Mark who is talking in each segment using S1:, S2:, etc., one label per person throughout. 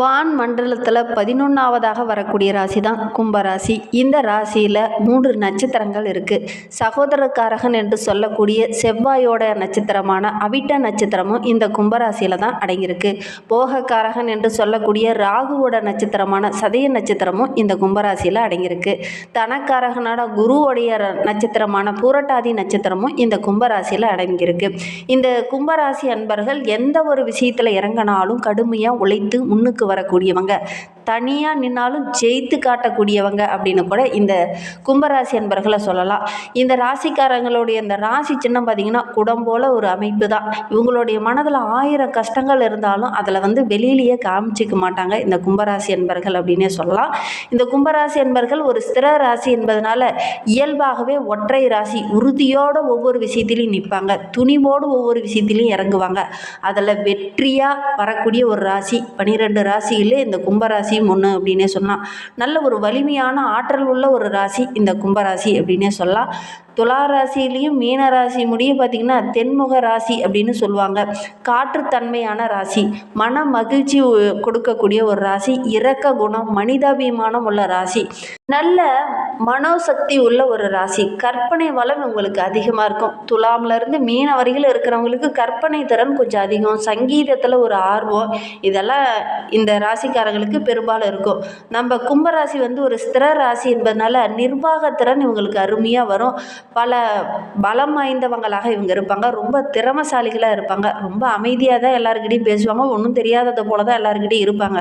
S1: வான் மண்டலத்தில் பதினொன்றாவதாக வரக்கூடிய ராசி தான் கும்பராசி. இந்த ராசியில் மூன்று நட்சத்திரங்கள் இருக்குது சகோதரக்காரகன் என்று சொல்லக்கூடிய செவ்வாயோட நட்சத்திரமான அவிட்ட நட்சத்திரமும் இந்த கும்பராசியில் தான் அடங்கியிருக்கு. போகக்காரகன் என்று சொல்லக்கூடிய ராகுவோட நட்சத்திரமான சதய நட்சத்திரமும் இந்த கும்பராசியில் அடங்கியிருக்கு. தனக்காரகனோட குருவோடைய நட்சத்திரமான பூரட்டாதி நட்சத்திரமும் இந்த கும்பராசியில் அடங்கியிருக்கு. இந்த கும்பராசி அன்பர்கள் எந்த ஒரு விஷயத்தில் இறங்கினாலும் கடுமையாக உழைத்து முன்னுக்கு வரக்கூடியவங்க. தனியாக நின்னாலும் ஜெயித்து காட்டக்கூடியவங்க அப்படின்னு கூட இந்த கும்பராசி அன்பர்களை சொல்லலாம். இந்த ராசிக்காரங்களுடைய இந்த ராசி சின்னம் பார்த்திங்கன்னா குடம்போல ஒரு அமைப்பு தான் இவங்களுடைய மனதில் ஆயிரம் கஷ்டங்கள் இருந்தாலும் அதில் வந்து வெளியிலேயே காமிச்சிக்க மாட்டாங்க இந்த கும்பராசி அன்பர்கள் அப்படின்னே சொல்லலாம். இந்த கும்பராசி அன்பர்கள் ஒரு ஸ்திர ராசி என்பதனால இயல்பாகவே ஒற்றை ராசி உறுதியோடு ஒவ்வொரு விஷயத்திலையும் நிற்பாங்க துணிவோடு ஒவ்வொரு விஷயத்திலையும் இறங்குவாங்க. அதில் வெற்றியாக வரக்கூடிய ஒரு ராசி பனிரெண்டு ராசியிலே இந்த கும்பராசி ராசியும் ஒன்று அப்படின்னே சொல்லலாம். நல்ல ஒரு வலிமையான ஆற்றல் உள்ள ஒரு ராசி இந்த கும்பராசி அப்படின்னே சொல்லலாம். துலா ராசியிலையும் மீன ராசி முடிய பார்த்திங்கன்னா தென்முக ராசி அப்படின்னு சொல்லுவாங்க. காற்றுத்தன்மையான ராசி மன மகிழ்ச்சி கொடுக்கக்கூடிய ஒரு ராசி இரக்க குணம் மனிதாபிமானம் உள்ள ராசி. நல்ல மனோசக்தி உள்ள ஒரு ராசி. கற்பனை வளம் உங்களுக்கு அதிகமாக இருக்கும். துலாம்ல இருந்து மீன வரையில் இருக்கிறவங்களுக்கு கற்பனை திறன் கொஞ்சம் அதிகம். சங்கீதத்தில் ஒரு ஆர்வம். இதெல்லாம் இந்த ராசிக்காரங்களுக்கு பெரும் பெரும்பாலும் இருக்கும். நம்ம கும்பராசி வந்து ஒரு ஸ்திர ராசி என்பதனால நிர்வாகத்திறன் இவங்களுக்கு அருமையாக வரும். பல பலம் வாய்ந்தவங்களாக இவங்க இருப்பாங்க. ரொம்ப திறமசாலிகளாக இருப்பாங்க. ரொம்ப அமைதியாக தான் எல்லாருக்கிட்டையும் பேசுவாங்க. ஒன்றும் தெரியாதது போல தான் எல்லாருக்கிட்டையும் இருப்பாங்க.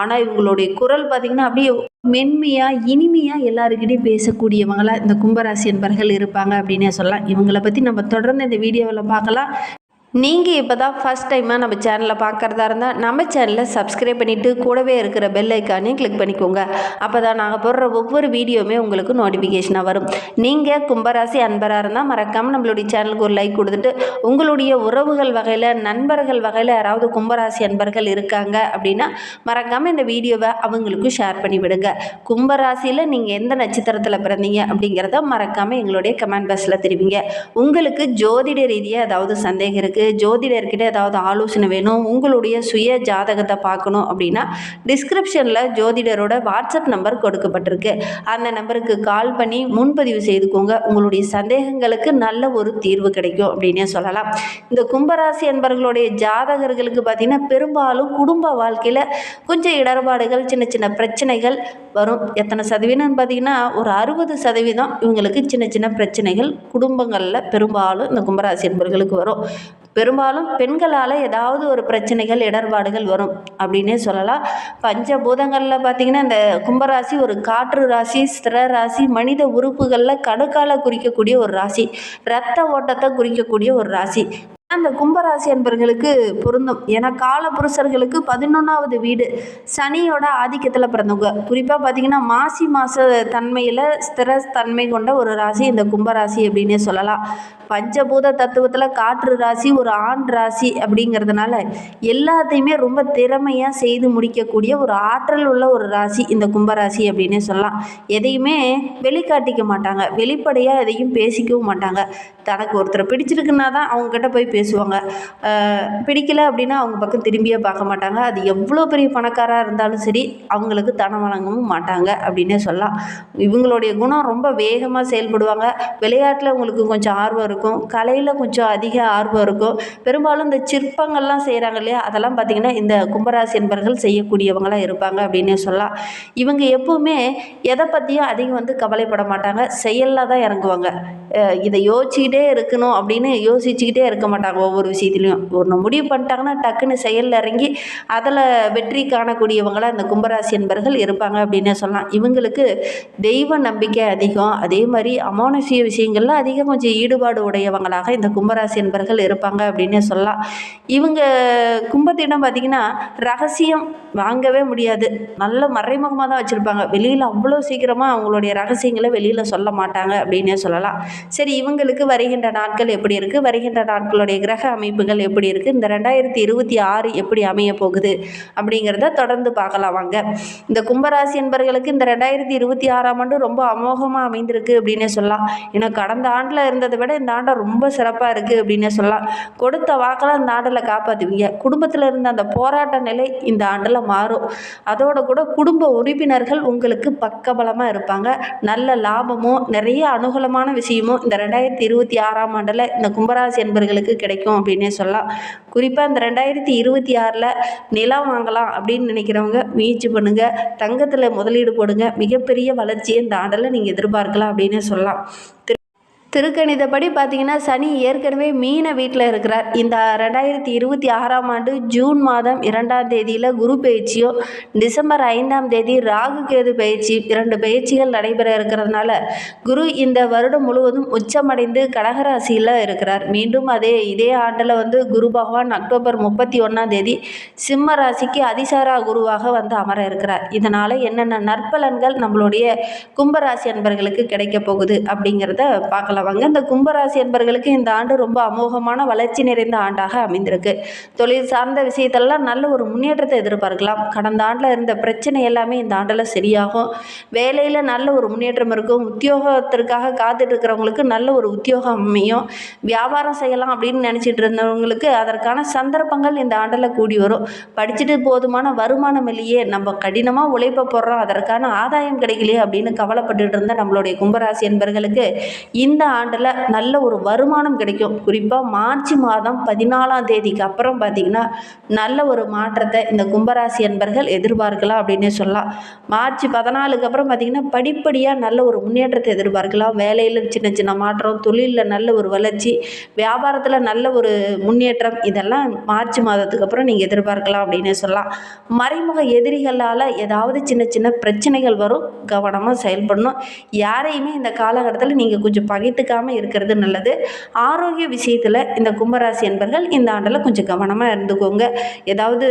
S1: ஆனால் இவங்களுடைய குரல் பார்த்திங்கன்னா அப்படியே மென்மையாக இனிமையாக எல்லாருக்கிட்டையும் பேசக்கூடியவங்களா இந்த கும்பராசி என்பர்கள் இருப்பாங்க அப்படின்னே சொல்லலாம். இவங்களை பற்றி நம்ம தொடர்ந்து இந்த வீடியோவில் பார்க்கலாம். நீங்கள் இப்போ தான் ஃபஸ்ட் டைமாக நம்ம சேனலை பார்க்குறதா இருந்தால் நம்ம சேனலை சப்ஸ்கிரைப் பண்ணிவிட்டு கூடவே இருக்கிற பெல் ஐக்கானையும் கிளிக் பண்ணிக்கோங்க. அப்போ தான் நாங்கள் போடுற ஒவ்வொரு வீடியோவுமே உங்களுக்கு நோட்டிஃபிகேஷனாக வரும். நீங்கள் கும்பராசி அன்பராக இருந்தால் மறக்காமல் நம்மளுடைய சேனலுக்கு ஒரு லைக் கொடுத்துட்டு உங்களுடைய உறவுகள் வகையில் நண்பர்கள் வகையில் யாராவது கும்பராசி அன்பர்கள் இருக்காங்க அப்படின்னா மறக்காமல் இந்த வீடியோவை அவங்களுக்கும் ஷேர் பண்ணி விடுங்க. கும்பராசியில் நீங்கள் எந்த நட்சத்திரத்தில் பிறந்தீங்க அப்படிங்கிறத மறக்காமல் எங்களுடைய கமெண்ட் பாக்ஸில் தெரிவிங்க. உங்களுக்கு ஜோதிட ரீதியாக ஏதாவது சந்தேகம் இருக்குது ஜோதிடர்கிட்ட ஏதாவது ஆலோசனை வேணும் உங்களுடைய சுய ஜாதகத்தை பார்க்கணும் அப்படின்னா டிஸ்கிரிப்ஷனில் ஜோதிடரோட வாட்ஸ்அப் நம்பர் கொடுக்கப்பட்டிருக்கு. அந்த நம்பருக்கு கால் பண்ணி முன்பதிவு செய்துக்கோங்க. உங்களுடைய சந்தேகங்களுக்கு நல்ல ஒரு தீர்வு கிடைக்கும் அப்படின்னே சொல்லலாம். இந்த கும்பராசி என்பவர்களுடைய ஜாதகர்களுக்கு பார்த்திங்கன்னா பெரும்பாலும் குடும்ப வாழ்க்கையில் கொஞ்சம் இடர்பாடுகள் சின்ன சின்ன பிரச்சனைகள் வரும். எத்தனை சதவீதம்னு பார்த்தீங்கன்னா ஒரு அறுபது சதவீதம் இவங்களுக்கு சின்ன சின்ன பிரச்சனைகள் குடும்பங்களில் பெரும்பாலும் இந்த கும்பராசி என்பவர்களுக்கு வரும். பெரும்பாலும் பெண்களால் ஏதாவது ஒரு பிரச்சனைகள் இடர்பாடுகள் வரும் அப்படின்னே சொல்லலாம். பஞ்சபூதங்களில் பார்த்திங்கன்னா இந்த கும்பராசி ஒரு காற்று ராசி ஸ்திர ராசி மனித உறுப்புகளில் கணுக்கால குறிக்கக்கூடிய ஒரு ராசி இரத்த ஓட்டத்தை குறிக்கக்கூடிய ஒரு ராசி. அந்த கும்பராசி அன்பர்களுக்கு பொருந்தும். ஏன்னா காலபுருஷர்களுக்கு பதினொன்றாவது வீடு. சனியோட ஆதிக்கத்தில் பிறந்தவங்க. குறிப்பாக பார்த்தீங்கன்னா மாசி மாச தன்மையில் ஸ்திர தன்மை கொண்ட ஒரு ராசி இந்த கும்பராசி அப்படின்னே சொல்லலாம். பஞ்சபூத தத்துவத்தில் காற்று ராசி ஒரு ஆண் ராசி அப்படிங்கிறதுனால எல்லாத்தையுமே ரொம்ப திறமையாக செய்து முடிக்கக்கூடிய ஒரு ஆற்றல் உள்ள ஒரு ராசி இந்த கும்பராசி அப்படின்னே சொல்லலாம். எதையுமே வெளிக்காட்டிக்க மாட்டாங்க. வெளிப்படையாக எதையும் பேசிக்கவும் மாட்டாங்க. தனக்கு ஒருத்தரை பிடிச்சிருக்குன்னா தான் அவங்ககிட்ட போய் பேசுவாங்க. பிடிக்கல அப்படின்னா அவங்க பக்கம் திரும்பியே பார்க்க மாட்டாங்க. அது எவ்வளோ பெரிய பணக்காராக இருந்தாலும் சரி அவங்களுக்கு தனம் வழங்கவும் மாட்டாங்க அப்படின்னே சொல்லலாம். இவங்களுடைய குணம் ரொம்ப வேகமாக செயல்படுவாங்க. விளையாட்டில் உங்களுக்கு கொஞ்சம் ஆர்வம் இருக்கும். கலையில் கொஞ்சம் அதிக ஆர்வம் இருக்கும். பெரும்பாலும் இந்த சிற்பங்கள்லாம் செய்கிறாங்க இல்லையா? அதெல்லாம் பார்த்திங்கன்னா இந்த கும்பராசி என்பர்கள் செய்யக்கூடியவங்களாக இருப்பாங்க அப்படின்னே சொல்லலாம். இவங்க எப்போவுமே எதை பற்றியும் அதிகம் வந்து கவலைப்பட மாட்டாங்க. செயலில் தான் இறங்குவாங்க. இதை யோசிச்சுக்கிட்டே இருக்கணும் அப்படின்னு யோசிச்சுக்கிட்டே இருக்க மாட்டாங்க. ஒவ்வொரு விஷயத்துலையும். ஒன்று முடிவு பண்ணிட்டாங்கன்னா டக்குன்னு செயலில் இறங்கி அதில் வெற்றி காணக்கூடியவங்களாக இந்த கும்பராசி என்பர்கள் இருப்பாங்க அப்படின்னே சொல்லலாம். இவங்களுக்கு தெய்வ நம்பிக்கை அதிகம். அதே மாதிரி அமானுஷிய விஷயங்களில் அதிகம் கொஞ்சம் ஈடுபாடு உடையவங்களாக இந்த கும்பராசி என்பர்கள் இருப்பாங்க அப்படின்னே சொல்லலாம். இவங்க கும்பத்திடம் பார்த்திங்கன்னா ரகசியம் வாங்கவே முடியாது. நல்ல மறைமுகமாக தான் வச்சுருப்பாங்க. வெளியில் அவ்வளோ சீக்கிரமாக அவங்களுடைய ரகசியங்களை வெளியில் சொல்ல மாட்டாங்க அப்படின்னே சொல்லலாம். சரி இவங்களுக்கு வருகின்ற நாட்கள் எப்படி இருக்குது வருகின்ற நாட்களுடைய உங்களுடைய கிரக அமைப்புகள் எப்படி இருக்குது இந்த ரெண்டாயிரத்தி இருபத்தி ஆறு எப்படி அமைய போகுது? அப்படிங்கிறத தொடர்ந்து பார்க்கலாம் வாங்க. இந்த கும்பராசி என்பர்களுக்கு இந்த ரெண்டாயிரத்தி இருபத்தி ஆறாம் ஆண்டு ரொம்ப அமோகமாக அமைந்திருக்கு அப்படின்னே சொல்லலாம். ஏன்னா கடந்த ஆண்டில் இருந்ததை விட இந்த ஆண்டை ரொம்ப சிறப்பாக இருக்குது அப்படின்னே சொல்லலாம். கொடுத்த வாக்கெல்லாம் இந்த ஆண்டில் காப்பாற்றுவீங்க குடும்பத்தில் இருந்த அந்த போராட்ட நிலை இந்த ஆண்டில் மாறும். அதோட கூட குடும்ப உறுப்பினர்கள் உங்களுக்கு பக்கபலமாக இருப்பாங்க. நல்ல லாபமும் நிறைய அனுகூலமான விஷயமும் இந்த ரெண்டாயிரத்தி இருபத்தி ஆறாம் ஆண்டில் இந்த கும்பராசி என்பர்களுக்கு கிடைக்கும் அப்படின்னே சொல்லலாம். குறிப்பாக இந்த ரெண்டாயிரத்தி இருபத்தி ஆறில் நிலம் வாங்கலாம் அப்படின்னு நினைக்கிறவங்க முயற்சி பண்ணுங்கள் தங்கத்தில் முதலீடு போடுங்க. மிகப்பெரிய வளர்ச்சியை இந்த ஆண்டில் நீங்கள் எதிர்பார்க்கலாம் அப்படின்னே சொல்லலாம். திருக்கணிதப்படி பார்த்தீங்கன்னா சனி ஏற்கனவே மீன வீட்டில் இருக்கிறார். இந்த ரெண்டாயிரத்தி இருபத்தி ஆறாம் ஆண்டு ஜூன் மாதம் இரண்டாம் தேதியில் குரு பயிற்சியும் டிசம்பர் ஐந்தாம் தேதி ராகு கேது பயிற்சி இரண்டு பயிற்சிகள் நடைபெற இருக்கிறதுனால குரு இந்த வருடம் முழுவதும் உச்சமடைந்து கடகராசியில் இருக்கிறார். மீண்டும் அதே இதே ஆண்டில் வந்து குரு பகவான் அக்டோபர் முப்பத்தி ஒன்றாம் தேதி சிம்ம ராசிக்கு அதிசாரா குருவாக வந்து அமர இருக்கிறார். இதனால் என்னென்ன நற்பலன்கள் நம்மளுடைய கும்பராசி அன்பர்களுக்கு கிடைக்க போகுது அப்படிங்கிறத பார்க்கலாம். வாங்க இந்த கும்பராசி என்பர்களுக்கு இந்த ஆண்டு ரொம்ப அமோகமான வளர்ச்சி நிறைந்த ஆண்டாக அமைந்திருக்கு. தொழில் சார்ந்த விஷயத்தெல்லாம் நல்ல ஒரு முன்னேற்றத்தை எதிர்பார்க்கலாம். கடந்த ஆண்டில் இருந்த பிரச்சனை எல்லாமே இந்த ஆண்டில் சரியாகும். வேலையில் நல்ல ஒரு முன்னேற்றம் இருக்கும். உத்தியோகத்திற்காக காத்துட்டு இருக்கிறவங்களுக்கு நல்ல ஒரு உத்தியோகம் அமையும். வியாபாரம் செய்யலாம் அப்படின்னு நினச்சிட்டு இருந்தவங்களுக்கு அதற்கான சந்தர்ப்பங்கள் இந்த ஆண்டில் கூடி வரும். படிச்சுட்டு போதுமான வருமானம் இல்லையே. நம்ம கடினமாக உழைப்ப போடுறோம். அதற்கான ஆதாயம் கிடைக்கலையே அப்படின்னு கவலைப்பட்டுட்டு இருந்த நம்மளுடைய கும்பராசி என்பர்களுக்கு இந்த ஆண்டில் நல்ல ஒரு வருமானம் கிடைக்கும். குறிப்பாக மார்ச் மாதம் பதினாலாம் தேதிக்கு அப்புறம் பார்த்திங்கன்னா நல்ல ஒரு மாற்றத்தை இந்த கும்பராசி என்பர்கள் எதிர்பார்க்கலாம் அப்படின்னே சொல்லலாம். மார்ச் பதினாலுக்கு அப்புறம் பார்த்திங்கன்னா படிப்படியாக நல்ல ஒரு முன்னேற்றத்தை எதிர்பார்க்கலாம். வேலையில் சின்ன சின்ன மாற்றம் தொழிலில் நல்ல ஒரு வளர்ச்சி வியாபாரத்தில் நல்ல ஒரு முன்னேற்றம் இதெல்லாம் மார்ச் மாதத்துக்கு அப்புறம் நீங்கள் எதிர்பார்க்கலாம் அப்படின்னே சொல்லலாம். மறைமுக எதிரிகளால் ஏதாவது சின்ன சின்ன பிரச்சனைகள் வரும் கவனமாக செயல்படணும். யாரையுமே இந்த காலகட்டத்தில் நீங்கள் கொஞ்சம் பகை எடுத்துக்காமல் இருக்கிறது நல்லது. ஆரோக்கிய விஷயத்தில் இந்த கும்பராசி என்பர்கள் இந்த ஆண்டில் கொஞ்சம் கவனமாக இருந்துக்கோங்க. ஏதாவது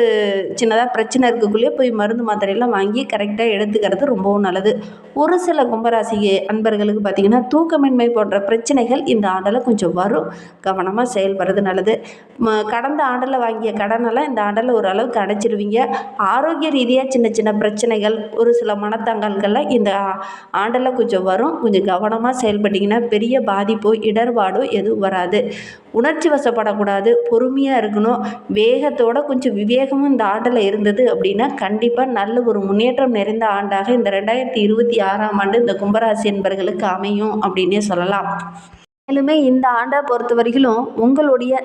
S1: சின்னதாக பிரச்சனை இருக்கக்குள்ளேயே போய் மருந்து மாத்திரையெல்லாம் வாங்கி கரெக்டாக எடுத்துக்கிறது ரொம்பவும் நல்லது. ஒரு சில கும்பராசி அன்பர்களுக்கு பார்த்திங்கன்னா தூக்கமின்மை போன்ற பிரச்சனைகள் இந்த ஆண்டில் கொஞ்சம் வரும். கவனமாக செயல்படுறது நல்லது. கடந்த ஆண்டில் வாங்கிய கடனெல்லாம் இந்த ஆண்டில் ஓரளவுக்கு அடைச்சிருவீங்க ஆரோக்கிய ரீதியாக சின்ன சின்ன பிரச்சனைகள் ஒரு சில மனத்தங்கல்கள்லாம் இந்த ஆண்டில் கொஞ்சம் வரும். கொஞ்சம் கவனமாக செயல்பட்டிங்கன்னா பெரிய பாதிப்போ இடர்பாடோ எதுவும் வராது. உணர்ச்சி வசப்படக்கூடாது பொறுமையாக இருக்கணும். வேகத்தோட கொஞ்சம் விவேகமும் இந்த ஆண்டில் இருந்தது அப்படின்னா கண்டிப்பாக நல்ல ஒரு முன்னேற்றம் நிறைந்த ஆண்டாக இந்த ரெண்டாயிரத்தி இருபத்தி ஆறாம் ஆண்டு இந்த கும்பராசி என்பர்களுக்கு அமையும் அப்படின்னே சொல்லலாம். மேலுமே இந்த ஆண்டை பொறுத்த வரைக்கும் உங்களுடைய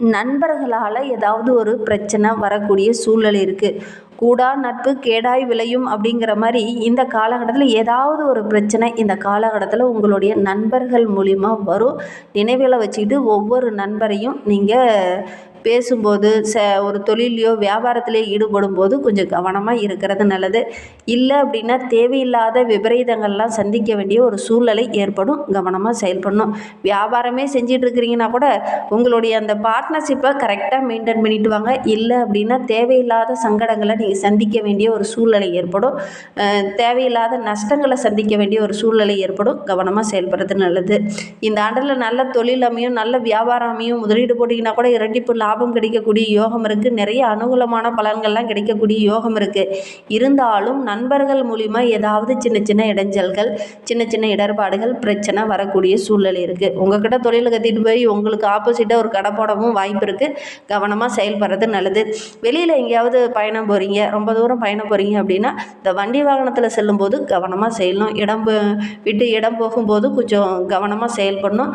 S1: நண்பர்களால் ஏதாவது ஒரு பிரச்சனை வரக்கூடிய சூழ்நிலை இருக்குது கூடா நட்பு கேடாய் விளையும் அப்படிங்கிற மாதிரி இந்த காலகட்டத்தில் ஏதாவது ஒரு பிரச்சனை இந்த காலகட்டத்தில் உங்களுடைய நண்பர்கள் மூலிமா வரும். நினைவில் வச்சுக்கிட்டு ஒவ்வொரு நண்பரையும் நீங்கள் பேசும்போது ச ஒரு தொழிலையோ வியாபாரத்திலையோ ஈடுபடும் போது கொஞ்சம் கவனமாக இருக்கிறது நல்லது. இல்லை அப்படின்னா தேவையில்லாத விபரீதங்கள்லாம் சந்திக்க வேண்டிய ஒரு சூழ்நிலை ஏற்படும். கவனமாக செயல்படணும். வியாபாரமே செஞ்சிட்ருக்கிறீங்கன்னா கூட உங்களுடைய அந்த பார்ட்னர்ஷிப்பை கரெக்டாக மெயின்டைன் பண்ணிட்டு வாங்க. இல்லை அப்படின்னா தேவையில்லாத சங்கடங்களை நீங்கள் சந்திக்க வேண்டிய ஒரு சூழ்நிலை ஏற்படும். தேவையில்லாத நஷ்டங்களை சந்திக்க வேண்டிய ஒரு சூழ்நிலை ஏற்படும். கவனமாக செயல்படுறது நல்லது. இந்த ஆண்டில் நல்ல தொழில் அமையும் நல்ல வியாபாரம் அமையும். முதலீடு போட்டிங்கன்னா கூட இரண்டிப்பு லாபம் லாபம் கிடைக்கக்கூடிய யோகம் இருக்குது நிறைய அனுகூலமான பலன்கள்லாம் கிடைக்கக்கூடிய யோகம் இருக்குது இருந்தாலும் நண்பர்கள் மூலிமா ஏதாவது சின்ன சின்ன இடைஞ்சல்கள் சின்ன சின்ன இடர்பாடுகள் பிரச்சனை வரக்கூடிய சூழ்நிலை இருக்குது உங்ககிட்ட தொழில் கத்திட்டு போய் உங்களுக்கு ஆப்போசிட்டாக ஒரு கடை போடவும் வாய்ப்பு இருக்குது கவனமாக செயல்படுறது நல்லது. வெளியில் எங்கேயாவது பயணம் போகிறீங்க ரொம்ப தூரம் பயணம் போகிறீங்க அப்படின்னா இந்த வண்டி வாகனத்தில் செல்லும்போது கவனமாக செய்யணும் இடம் விட்டு இடம் போகும்போது கொஞ்சம் கவனமாக செயல்படணும்.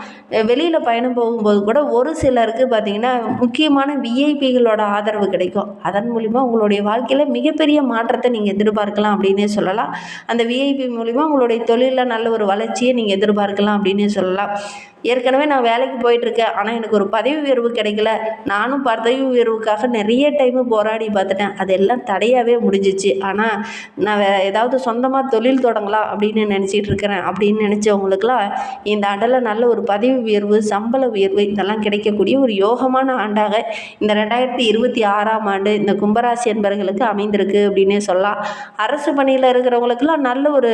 S1: வெளியில் பயணம் போகும்போது கூட ஒரு சிலருக்கு பார்த்திங்கன்னா முக்கிய முக்கியமான விஐபிகளோட ஆதரவு கிடைக்கும். அதன் மூலிமா உங்களுடைய வாழ்க்கையில் மிகப்பெரிய மாற்றத்தை நீங்கள் எதிர்பார்க்கலாம் அப்படின்னே சொல்லலாம். அந்த விஐபி மூலிமா உங்களுடைய தொழிலில் நல்ல ஒரு வளர்ச்சியை நீங்கள் எதிர்பார்க்கலாம் அப்படின்னே சொல்லலாம். ஏற்கனவே நான் வேலைக்கு போயிட்டுருக்கேன். ஆனால் எனக்கு ஒரு பதவி உயர்வு கிடைக்கல. நானும் பதவி உயர்வுக்காக நிறைய டைமு போராடி பார்த்துட்டேன். அதெல்லாம் தடையாகவே முடிஞ்சிச்சு. ஆனால் நான் வே ஏதாவது சொந்தமாக தொழில் தொடங்கலாம் அப்படின்னு நினச்சிட்டு இருக்கிறேன். அப்படின்னு நினச்சவங்களுக்குலாம் இந்த ஆண்டில் நல்ல ஒரு பதவி உயர்வு சம்பள உயர்வு இதெல்லாம் கிடைக்கக்கூடிய ஒரு யோகமான ஆண்டாக இந்த ரெண்டாயிரத்தி இருபத்தி ஆறாம் ஆண்டு இந்த கும்பராசி என்பர்களுக்கு அமைந்திருக்கு அப்படின்னே சொல்லலாம். அரசு பணியில் இருக்கிறவங்களுக்கெல்லாம் நல்ல ஒரு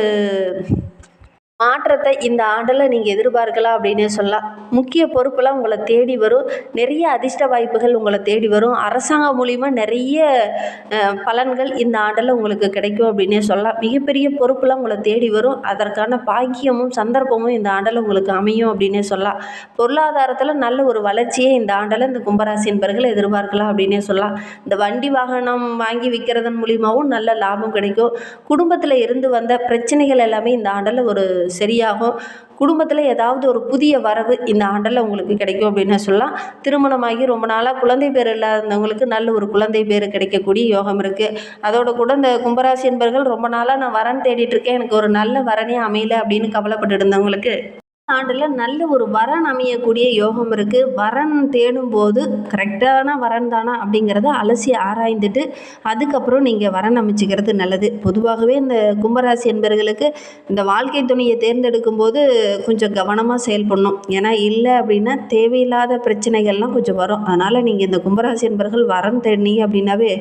S1: மாற்றத்தை இந்த ஆண்டில் நீங்கள் எதிர்பார்க்கலாம் அப்படின்னே சொல்லலாம். முக்கிய பொறுப்பெல்லாம் உங்களை தேடி வரும். நிறைய அதிர்ஷ்ட வாய்ப்புகள் உங்களை தேடி வரும். அரசாங்கம் மூலிமா நிறைய பலன்கள் இந்த ஆண்டில் உங்களுக்கு கிடைக்கும் அப்படின்னே சொல்லலாம். மிகப்பெரிய பொறுப்பெல்லாம் உங்களை தேடி வரும். அதற்கான பாக்கியமும் சந்தர்ப்பமும் இந்த ஆண்டில் உங்களுக்கு அமையும் அப்படின்னே சொல்லலாம். பொருளாதாரத்தில் நல்ல ஒரு வளர்ச்சியை இந்த ஆண்டில் இந்த கும்பராசி என்பர்கள் எதிர்பார்க்கலாம் அப்படின்னே சொல்லலாம். இந்த வண்டி வாகனம் வாங்கி விற்கிறதன் மூலியமாகவும் நல்ல லாபம் கிடைக்கும். குடும்பத்தில் இருந்து வந்த பிரச்சனைகள் எல்லாமே இந்த ஆண்டில் ஒரு சரியாகும் குடும்பத்தில் ஏதாவது ஒரு புதிய வரவு இந்த ஆண்டில் உங்களுக்கு கிடைக்கும் அப்படின்னு சொல்லலாம். திருமணமாகி ரொம்ப நாளாக குழந்தை பேர் இல்லாதவங்களுக்கு நல்ல ஒரு குழந்தை பேர் கிடைக்கக்கூடிய யோகம் இருக்குது அதோட கூட இந்த கும்பராசி என்பர்கள் ரொம்ப நாளாக நான் வரன் தேடிட்டு இருக்கேன். எனக்கு ஒரு நல்ல வரனே அமையல அப்படின்னு கவலைப்பட்டு இருந்தவங்களுக்கு ஆண்டில் நல்ல ஒரு வரன் அமையக்கூடிய யோகம் இருக்குது வரன் தேடும்போது கரெக்டான வரன் தானா அப்படிங்கிறத அலசி ஆராய்ந்துட்டு அதுக்கப்புறம் நீங்கள் வரன் அமைச்சிக்கிறது நல்லது. பொதுவாகவே இந்த கும்பராசி என்பர்களுக்கு இந்த வாழ்க்கை துணையை தேர்ந்தெடுக்கும் போது கொஞ்சம் கவனமாக செயல்படணும். ஏன்னா இல்லை அப்படின்னா தேவையில்லாத பிரச்சனைகள்லாம் கொஞ்சம் வரும். அதனால் நீங்கள் இந்த கும்பராசி என்பர்கள் வரன் தேடினீங்க அப்படின்னாவே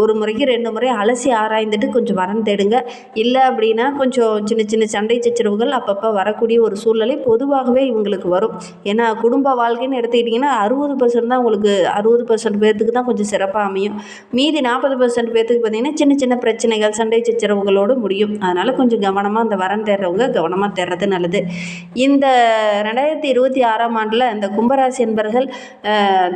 S1: ஒரு முறைக்கு ரெண்டு முறை அலசி ஆராய்ந்துட்டு கொஞ்சம் வரன் தேடுங்க. இல்லை அப்படின்னா கொஞ்சம் சின்ன சின்ன சண்டை சச்சரவுகள் அப்பப்போ வரக்கூடிய ஒரு சூழ்நிலை பொதுவாகவே இவங்களுக்கு வரும். ஏன்னா குடும்ப வாழ்க்கைன்னு எடுத்துக்கிட்டிங்கன்னா அறுபது பர்சன்ட் தான் உங்களுக்கு அறுபது பர்சன்ட் பேர்த்துக்கு தான் கொஞ்சம் சிறப்பாக அமையும். மீதி நாற்பது பர்சன்ட் பேர்த்துக்கு பார்த்திங்கன்னா சின்ன சின்ன பிரச்சனைகள் சண்டை சச்சரவுகளோடு முடியும். அதனால் கொஞ்சம் கவனமாக அந்த வரன் தேடுறவங்க கவனமாக தேடுறது நல்லது. இந்த ரெண்டாயிரத்தி இருபத்தி ஆறாம் ஆண்டில் இந்த கும்பராசி என்பர்கள்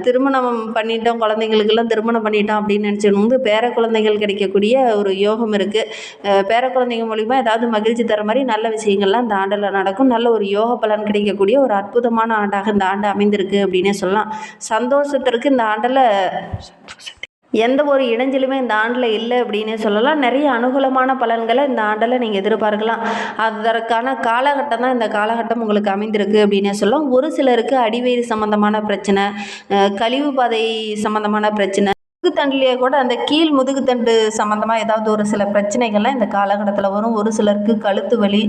S1: திருமணம் பண்ணிட்டோம் குழந்தைங்களுக்கெல்லாம் திருமணம் பண்ணிட்டோம் அப்படின்னு நினச்சிருந்து பேர குழந்தைகள் கிடைக்கக்கூடிய ஒரு யோகம் இருக்குது பேர குழந்தைங்க மூலிமா ஏதாவது மகிழ்ச்சி தர மாதிரி நல்ல விஷயங்கள்லாம் இந்த ஆண்டில் நடக்கும். நல்ல ஒரு யோக பலன் கிடைக்கக்கூடிய ஒரு அற்புதமான ஆண்டாக இந்த ஆண்டு அமைந்திருக்கு அப்படின்னே சொல்லலாம். சந்தோஷத்திற்கு இந்த ஆண்டில் எந்த ஒரு இடைஞ்சலுமே இந்த ஆண்டில் இல்லை அப்படின்னே சொல்லலாம். நிறைய அனுகூலமான பலன்களை இந்த ஆண்டில் நீங்கள் எதிர்பார்க்கலாம். அதற்கான காலகட்டம் தான் இந்த காலகட்டம் உங்களுக்கு அமைந்திருக்கு அப்படின்னே சொல்லலாம். ஒரு சிலருக்கு அடிவயிறு சம்மந்தமான பிரச்சனை கழிவு பாதை சம்மந்தமான பிரச்சனை முதுகுத்தண்டுலேயே கூட அந்த கீழ் முதுகுத்தண்டு சம்மந்தமாக ஏதாவது ஒரு சில பிரச்சனைகள்லாம் இந்த காலகட்டத்தில் வரும். ஒரு சிலருக்கு கழுத்து வலி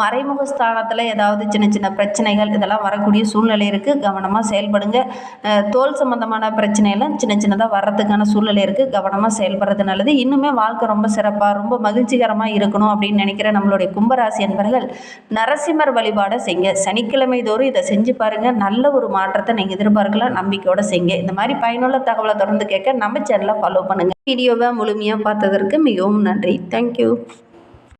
S1: மறைமுக ஸ்தானத்தில் ஏதாவது சின்ன சின்ன பிரச்சனைகள் இதெல்லாம் வரக்கூடிய சூழ்நிலை இருக்குது கவனமாக செயல்படுங்க. தோல் சம்மந்தமான பிரச்சனையெல்லாம் சின்ன சின்னதாக வர்றதுக்கான சூழ்நிலை இருக்குது கவனமாக செயல்படுறது நல்லது. இன்னுமே வாழ்க்கை ரொம்ப சிறப்பாக ரொம்ப மகிழ்ச்சிகரமாக இருக்கணும் அப்படின்னு நினைக்கிற நம்மளுடைய கும்பராசி என்பர்கள் நரசிம்மர் வழிபாடை செய்ங்க. சனிக்கிழமை தோறும் இதை செஞ்சு பாருங்கள் நல்ல ஒரு மாற்றத்தை நீங்கள் எதிர்பார்க்கலாம். நம்பிக்கையோட செய்ங்க. இந்த மாதிரி பயனுள்ள தகவலை தொடர்ந்து கேட்க நம்ம சேனலை ஃபாலோ பண்ணுங்கள் வீடியோவை முழுமையாக பார்த்ததற்கு மிகவும் நன்றி. தேங்க்யூ